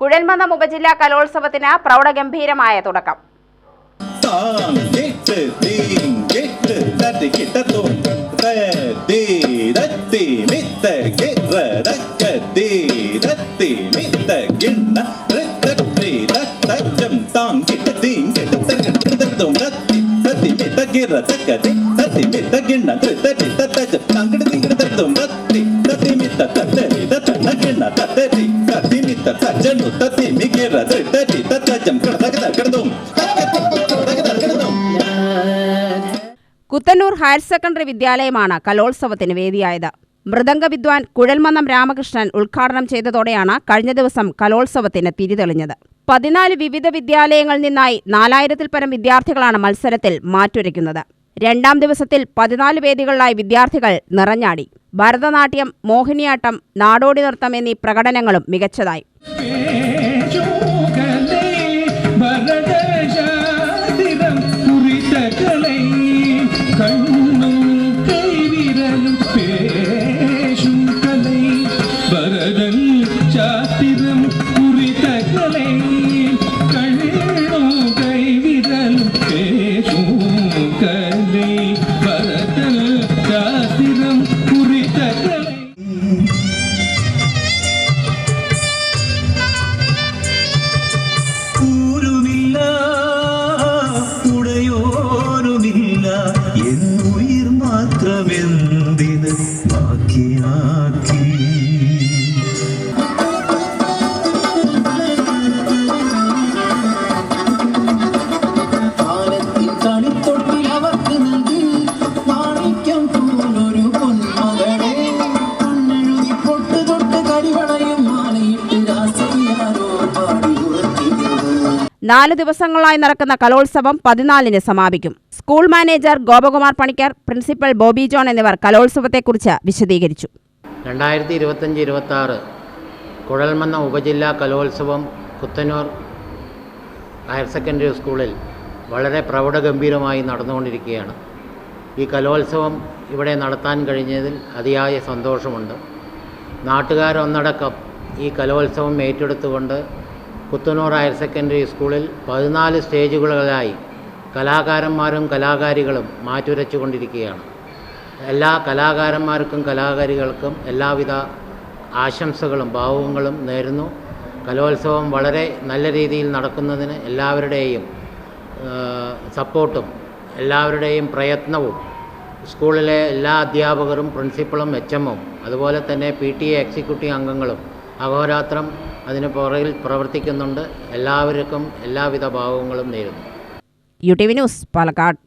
കുഴൽമന്ദം ഉപജില്ലാ കലോത്സവത്തിന് പ്രൗഢഗംഭീരമായ തുടക്കം. Song, get it, ding, get it, that it, Kuthannur higher secondary വിദ്യാലയമാണ് കലോത്സവത്തിന് വേദിയായത്. മൃദംഗ വിദ്വാൻ കുഴൽമന്നം രാമകൃഷ്ണൻ ഉദ്ഘാടനം ചെയ്തതോടെയാണ് കഴിഞ്ഞ ദിവസം കലോത്സവത്തിന് തിരിതെളിഞ്ഞത്. പതിനാല് വിവിധ വിദ്യാലയങ്ങളിൽ നിന്നായി നാലായിരത്തിൽ പരം വിദ്യാർത്ഥികളാണ് മത്സരത്തിൽ മാറ്റുരയ്ക്കുന്നത്. രണ്ടാം ദിവസത്തിൽ പതിനാല് വേദികളിലായി വിദ്യാർത്ഥികൾ നിറഞ്ഞാടി. ഭരതനാട്യം മോഹിനിയാട്ടം നാടോടി നൃത്തം എന്നീ പ്രകടനങ്ങളും മികച്ചതായി. നാല് ദിവസങ്ങളായി നടക്കുന്ന കലോത്സവം പതിനാലിന് സമാപിക്കും. School manager Gopakumar Panicker principal Bobby John എന്നിവർ കലോത്സവത്തെക്കുറിച്ച് വിശദീകരിച്ചു. രണ്ടായിരത്തി ഇരുപത്തഞ്ച് ഇരുപത്തി ആറ് കുഴൽമന്ന ഉപജില്ലാ കലോത്സവം കുത്തനൂർ ഹയർ സെക്കൻഡറി സ്കൂളിൽ വളരെ പ്രൗഢഗംഭീരമായി നടന്നുകൊണ്ടിരിക്കുകയാണ്. ഈ കലോത്സവം ഇവിടെ നടത്താൻ കഴിഞ്ഞതിൽ അതിയായ സന്തോഷമുണ്ട്. നാട്ടുകാരൊന്നടക്കം ഈ കലോത്സവം ഏറ്റെടുത്തുകൊണ്ട് കുത്തന്നൂർ ഹയർ സെക്കൻഡറി സ്കൂളിൽ പതിനാല് സ്റ്റേജുകളിലായി കലാകാരന്മാരും കലാകാരികളും മാറ്റുരച്ചുകൊണ്ടിരിക്കുകയാണ്. എല്ലാ കലാകാരന്മാർക്കും കലാകാരികൾക്കും എല്ലാവിധ ആശംസകളും ഭാവങ്ങളും നേരുന്നു. കലോത്സവം വളരെ നല്ല രീതിയിൽ നടക്കുന്നതിന് എല്ലാവരുടെയും സപ്പോർട്ടും എല്ലാവരുടെയും പ്രയത്നവും സ്കൂളിലെ എല്ലാ അധ്യാപകരും പ്രിൻസിപ്പളും എച്ച് എമ്മും അതുപോലെ തന്നെ പി ടി എ എക്സിക്യൂട്ടീവ് അംഗങ്ങളും അഹോരാത്രം അതിന് പുറകിൽ പ്രവർത്തിക്കുന്നുണ്ട്. എല്ലാവർക്കും എല്ലാവിധ ഭാവങ്ങളും നേരുന്നു. U T V news Palakkad.